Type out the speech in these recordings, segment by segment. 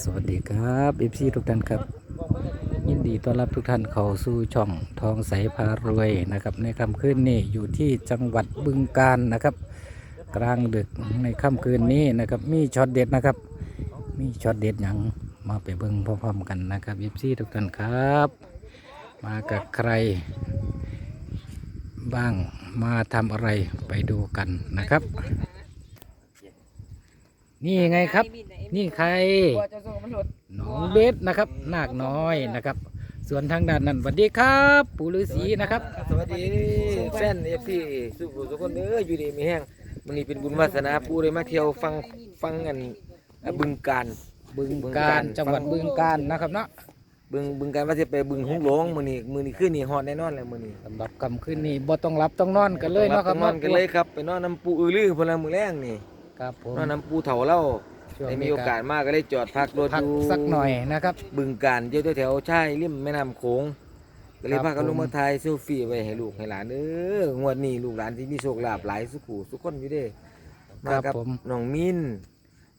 สวัสดีครับเอฟซีทุกท่านครับ ยินดีต้อนรับทุกท่านเข้าสู่ช่องทองใสพารวยนะครับ ในค่ำคืนนี้อยู่ที่จังหวัดบึงกาฬนะครับ กลางดึกในค่ำคืนนี้นะครับ มีช็อตเด็ดนะครับ มีช็อตเด็ดหยังมาไปเบิ่งพร้อมๆกันนะครับเอฟซีทุกท่านครับ มากับใคร บ้างมาทำอะไรไปดูกันนะครับ นี่ไงครับ นี่ใครน้องเบสนะครับนาคน้อยนะครับ ส่วนทางด้านนั้นสวัสดีครับปู่ฤาษีนะครับ สวัสดีแฟนเอฟซีสุขุทุกคนเด้ออยู่ดีมีแห้งมันนี่เป็นบุญวาสนาปูเลยมาเที่ยวฟังฟังกันอะบึงการบึงการจังหวัดบึงการนะครับเนาะบึงบึงการว่าจะไปบึงหงหลงมื้อนี้มื้อนี้คืนนี้ฮอดแน่นอนเลยมื้อนี้สำหรับคำคืนนี้บ่ต้องรับต้องนอนกันเลยเนาะครับนอนกันเลยครับไปนอนน้ำปูอือลือพนละมื้อแรงนี่ ครับผมนอนน้ำปูเฒ่าเล่าช่วงได้มีนี้โอกาสมากก็ได้จอดพักรถพัอกยู่สักหน่อยนะครับ บึงการอยู่แถวๆชายริมแม่น้ำโขงก็เลยครับพากันลงผมมาถ่ายเซลฟี่ไว้ให้ลูกให้หลานเด้องวดนี้ลูกหลานที่มีโชคลาภหลายสุขุสุกคนอยู่เด้มาครับกับผมน้องมิน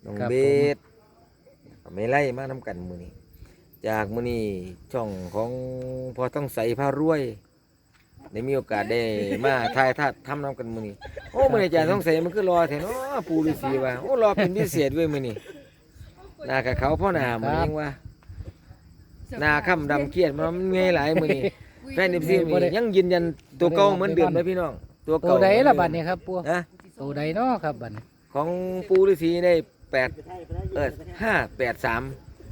น้องครับเบสไม่ไล่มาทำกันมือนี้ จากมือนี้ช่องของพอต้องใส่ผ้ารวย ได้มีโอกาสได้มาถ่ายทาดทำน้ำกันมือนี้โอ้มือนี้อาจารย์ต้องใส่มันคือรอแถเนาะปูฤาษีว่าโอ้รอเป็นพิเศษเว้ยมือนี้หน้ากับเขาพ่อหน้ามันเองว่าหน้าค่ำดำเครียดมันเงยหลายมือนี้แฟนดิบซีมือนี้ยังยืนยันตัวเก่าเหมือนเดิมเลยพี่น้อง ตัวตัเก่าวใดละเหมืบัอดนเดิมนี้ครับปู่นะตัวใดเนาะครับบัดนี้ของปูฤาษีได้แปดเออห้าแปดสาม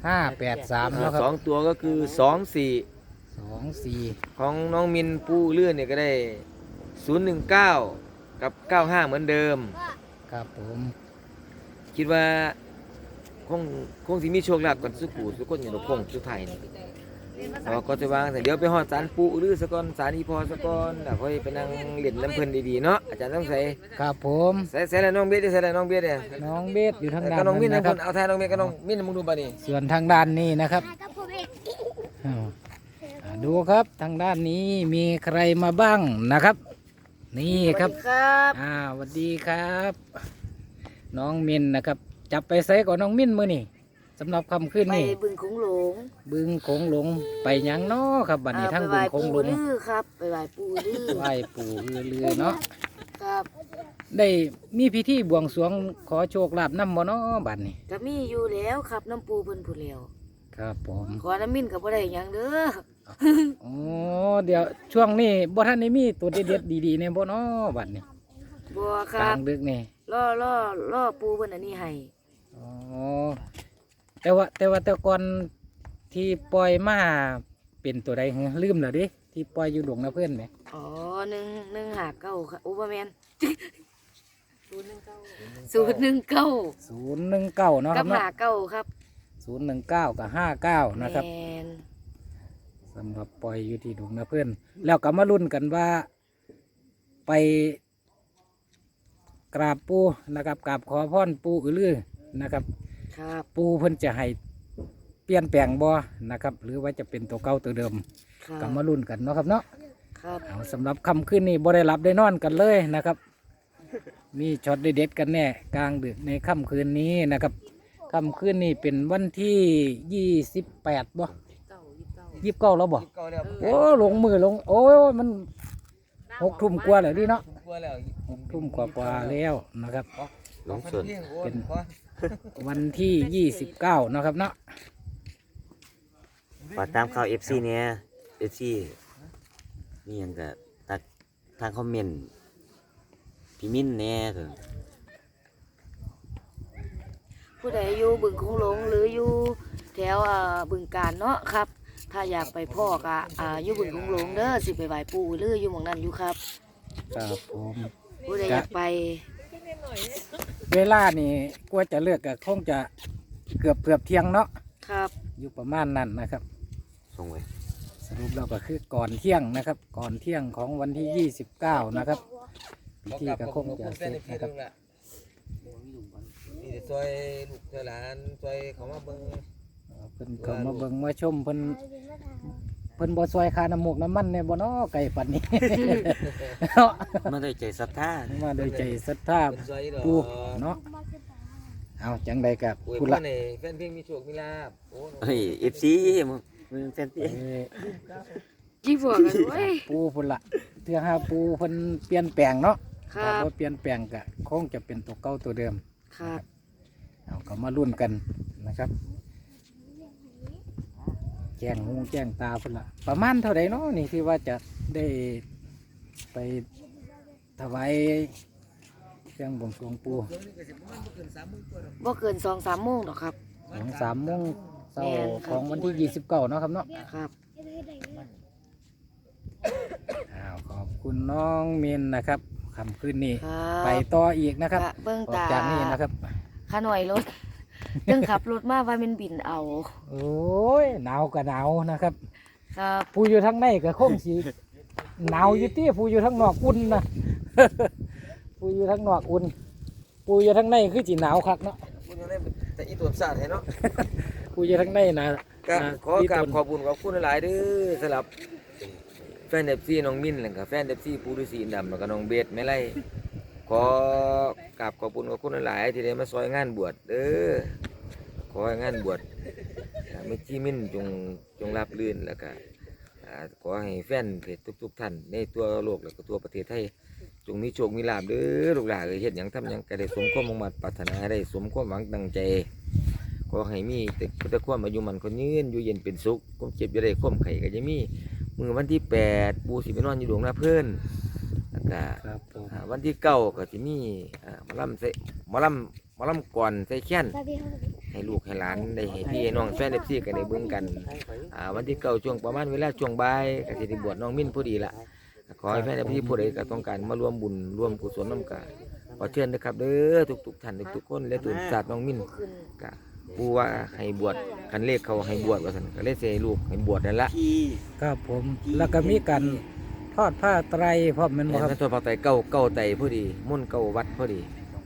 ห้าแปดสามเนาะคสรัอบงตัวก็คือสองสี่ สองสี่ของน้องมินปูเลื่อนเนี่ยก็ได้ศูนย์หนึ่งเก้ากับเก้าห้าเหมือนเดิม ครับผม คิดว่าคงคงสิมีโชคลาภกันสุกูสุกคนอย่างเราคงสุดท้ายนี่เราก็จะวางแต่เดี๋ยวไปหอดสารปูหรือสะกอนสารอีพอสะกอนแล้วค่อยไปนั่งเล่นน้ำเพลินดีๆเนาะอาจารย์ต้องใส่ครับผม ใส่ใส่แล้วน้องเบียดใส่แล้วน้องเบียดเนี่ยน้องเบสอยู่ทางแล้วด้านก็น้องมินนั้นนะนะคครันบ เอาทายน้องเบียดกับน้องมินมึงดูบ่นี่ส่วนทางด้านนี้นะครับอ้าวอ่า ดูครับทางด้านนี้มีใครมาบ้างนะครับ นี่ครับครับอ่าสวัสดีครับ น้องมินนะครับ จับไปใส่ก่อนน้องมินมือนี่สำหรับคำขึ้นไปนี่ บึงคงหลงบึงโขงหลงไปหยังน้อครับบัดนี้อ่าทั้งไปบึไหงว้โขงหลปู่งลือครับ ไปไหว้ปู่ลือไหว้ปู่อือลือเนาะครับได้มีพิธีบวงสรวงขอโชคลาภน้ำบ่เนาะบัดนี้ก็มีอยู่แล้วครับน้ำปูเพิ่นผู้แล้วครับผม ขอน้ำมิ้นกับบ่ได้หยังเด้อ อ๋อเดี๋ยวช่วงนี้บ่ท่านได้มีตัวเด็ดๆดีๆเนี่ยบ่เนาะบัดนี้บัวคกลารับงดึกนี่ล่อล่อล่อปูเพิ่นอันนี้ให้อ๋อแต่ว่าแต่ว่าแต่ก่อนที่ปล่อยมาเป็นตัวใดเหรอลืมแล้วดิที่ปล่อยอยู่ดวงนะเพื่อนไหมอ๋อหนึ่งหนึ่งหาเก้าครับอุปแมนศูนย์หนึ่งเก้าศูนย์หนึ่งเก้าศูนย์หนึ่งเก้าเนาะคกัรับบเนาะหาเก้าครับศูนย์หนึ่งเก้ากับห้าเก้านะครับ แมน สำหรับปล่อยอยู่ที่ดวงนะเพื่อน แล้วก็มาลุ้นกันว่าไปกราบปูนะครับกราบขอพรปูอือลือนะครับ ครับปูเพิ่นจะให้เปลี่ยนแปลงบ่นะครับ หรือว่าจะเป็นตัวเก่าตัวเดิมครับก็มาลุ้นกันเนาะครับเนาะ ครับเอาสำหรับคำขึ้นนี่บ่ได้หลับได้นอนกันเลยนะครับ มีช็อตเด็ดๆกันแน่กลางดึกในค่ำคืนนี้นะครับค่ำคืนนี้เป็นวันที่ยี่สิบแปดบ่ ยี่สิบเก้าแล้วบ่เก่าแล้วโอ้ลงมือลง โอ้ยมันหกทุ่มกว่าแล้วดิเนาะกลัวแล้วหกทุ่มกว่าๆแล้วนะครับลงส่วน เป็น วันที่ยี่สิบเก้านะครับเนาะฝากตามข่าว FC เนี่ย FC นี่ยังกับตักทางคอมเมนต์พี่มิ้นแน่เถอะผู้ใดอยู่บึงคงหลงหรืออยู่แถวอ่าบึงการเนาะครับ ถ้าอยากไปพ่อกะอ่าอยู่บึงคงหลงเด้อสิไปไหว้ปู่หรืออยู่หม่องนั้นอยู่ครับครับผม ผู้ใดอยากไปเวลานี่กว่าจะเลือกก็คงจะเกือบเกือบเที่ยงเนาะครับอยู่ประมาณนั้นนะครับ ส่งไว้สรุปแล้วก็คือก่อนเที่ยงนะครับ ก่อนเที่ยงของวันที่ 29 นะครับพิธีก็คงจะเสร็จนะครับ นี่จะซอยลูกซอยหลานซอยเขามาเบิ่ง เอ่อเพิ่นเขามาเบิ่งมาชมเพิ่นเพิ่นบ่ซอยคาน้ำมูกน้ำมันในบ่เนาะไก่ปันนี้ เนาะมาด้วยใจศรัทธามาโดยใจศรัทธาเป็นซอยดอกปูเนาะเอาจังใดกับอวยคุณพละรในแฟนเพลงมีโชคมีลาภโอ้เฮ้ยเอฟซีมึงมึงแฟนเพลงกี่บวกกันเว้ยปูพุ่นละเทื่อหาปูเพิ่นเปลี่ยนแปลงเนาะคถ้ารับบ่เปลี่ยนแปลงก็คงจะเป็นตัวเก่าตัวเดิม ครับเอาก็มารุ่นกันนะครับ แจ้งหูแจ้งตาพุ่นละประมาณเท่าใดเนาะนี่ที่ว่าจะได้ไปถวายเครื่องบวงสรวงปูบ่เกินสองสามโมงหรอกครับ สองสามโมงเช้าแม่นครับของวันที่ยี่สิบเก้าเนาะครับเนาะครับอ้าวขอบคุณน้องเมนนะครับคำคืนนี้ครับไปต่ออีกนะครับกะเบิ่งออกตาจากนี่นะครับขาหน่อยรถ ตึงขับรถมาว่ามันบินเอาโอ้ยหนาวก็หนาวนะครับ ครับผู้อยู่ทั้งในก็คงสีหนาวอยู่ที่ผู้อยู่ทั้งนอกอุ่นนะผู้อยู่ทั้งนอกอุ่นผู้อยู่ทั้งในคือจีหนาวคักเนาะคุณยังได้แต่อีตัวศาสตร์ให้เนาะผู้อยู่ทั้งในนะก็นะขอกราบพี่ตุ่นขอบคุณขอบคุณหลายๆเด้อสำหรับแฟนเอฟซีน้องมิ้นแล้วก็แฟนเอฟซีปูฤาษีดำแล้วก็น้องเบสไม่ไล่ขอกราบขอบคุณขอบคุณหลายๆที่ได้มาซอยงานบวชเด้อ ขอให้งานบวชอ่าไม่จี้มิ้นจงจงรับลื่นแล้วก็อ่าขอให้แฟนเพจทุก ๆ ท่าน ในตัวโลกแล้วก็ตัวประเทศไทยจงมีโชคมีลาภเด้อลูกหลานเอ้ยเฮ็ดหยังทำหยังก็ได้สมความมุ่งมั่นปรารถนาให้ได้สมความหวังตั้งใจขอให้มีแต่พุทธความอายุมันคนยืนอยู่เย็นเป็นสุขความเจ็บจะได้ความไข่ก็จะมีมือวันที่แปดปูสิไปนอนอยู่ดวงหน้าเพื่อนแล้วก็ครับผมอ่าวันที่เก้าก็จะมีอ่าหมอลำใส่หมอลำหมอลำก่อนใส่แค้น ให้ลูกให้หลานได้ให้พี่ให้น้องแฟนเอฟซีกันได้เบิ่งกันอ่าวันที่เก้าช่วงประมาณเวลาช่วงบ่ายก็จะได้บวชน้องมิ้นพอดีละขอให้แฟนเอฟซีผู้ใดก็ต้องการมาร่วมบุญร่วมกุศลน้ำกันขอเชิญนะครับเด้อทุกๆท่านทุกๆคนและตุนศาสตร์น้องมิ้นกะปูว่าให้บวชคันเลขเขาให้บวชว่าสันก็เลยเสให้ลูกให้บวชนั่นละที่ครับผมแล้วก็มีการทอดผ้าไตรพร้อมแมันบ่แม่ครับนตัวพอไตเก้าเก้าไตพอดีมุ่นเก้าวัดพอดี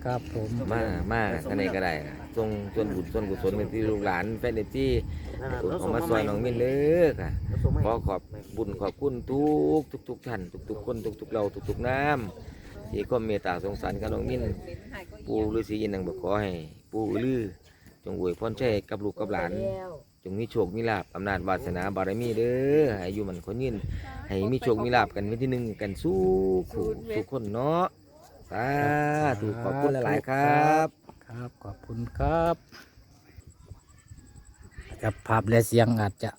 ครับผมมามากันไหนก็ได้นะ ทรงส่วนบุญส่วนกุศลเป็นที่ลูกหลานแฟนเดที่เอามาซอยน้องมินเลยค่ะขอขอบบุญขอบคุณทุกทุกทุกท่านทุกทุกคนทุกทุกเราทุกทุกน้ำที่ก็เมตตาสงสารกับน้องมินปู่ฤาษีอินทร์นังบอกขอให้ปู่ลือจงอวยพรแช่กับลูกกับหลาน จงมีโชคมีลาบอำนาจวาสนาบารมีเด้อให้อายุมันคนยืนให้มีโชคมีลาบกันวันที่หนึ่งกันสู้ขู่ทุกคนเนาะสาธุขอบคุณหลายๆครับ ครับขอบคุณครับกับภาพและเสียงอาจจะ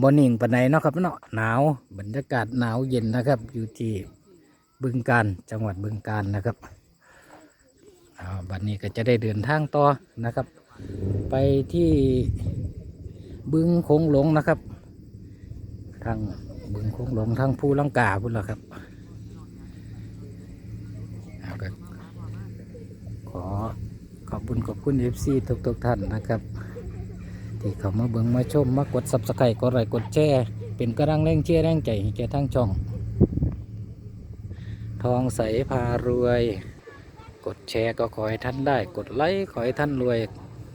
บนิ่งปานใดเนาะครับเนาะหนาวบรรยากาศหนาวเย็นนะครับ อยู่ที่บึงการจังหวัดบึงการนะครับบัดนี้ก็จะได้เดินทางต่อนะครับ ไปที่บึงคงหลงนะครับ ทางบึงคงหลงทางภูลังกาพุ่นละครับเอาก็ขอ ขอบคุณเอฟซีทุกทุกๆท่านนะครับ ที่เข้ามาเบิ่งมาชมมากดซับสไครต์กดไลค์กดแชร์เป็นกำลังแรงเชียร์แรงใจให้แก่ทั้งช่อง ทองใสพารวย กดแชร์ก็ขอให้ท่านได้ กดไลค์ขอให้ท่านรวย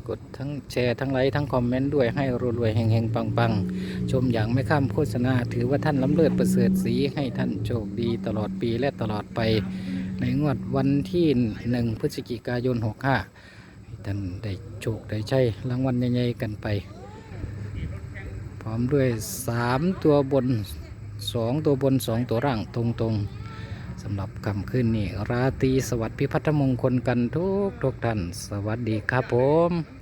กดทั้งแชร์ทั้งไลค์ทั้งคอมเมนต์ด้วยให้รวยๆเฮงๆ ปังๆ ชมอย่างไม่ข้ามโฆษณา ถือว่าท่านล้ำเลิศประเสริฐสีให้ท่านโชคดีตลอดปีและตลอดไป ในงวดวันที่หนึ่งพฤศจิกายน 65ให้ ท่านได้โชคได้ใช้รางวัลใหญ่ๆกันไป พร้อมด้วย 3 ตัวบน 2 ตัวบน 2 ตัวร่างตรงๆสำหรับคำขึ้นนี่ ราตรีสวัสดิ์พิพัฒนมงคลกันทุกทุกท่าน สวัสดีครับผม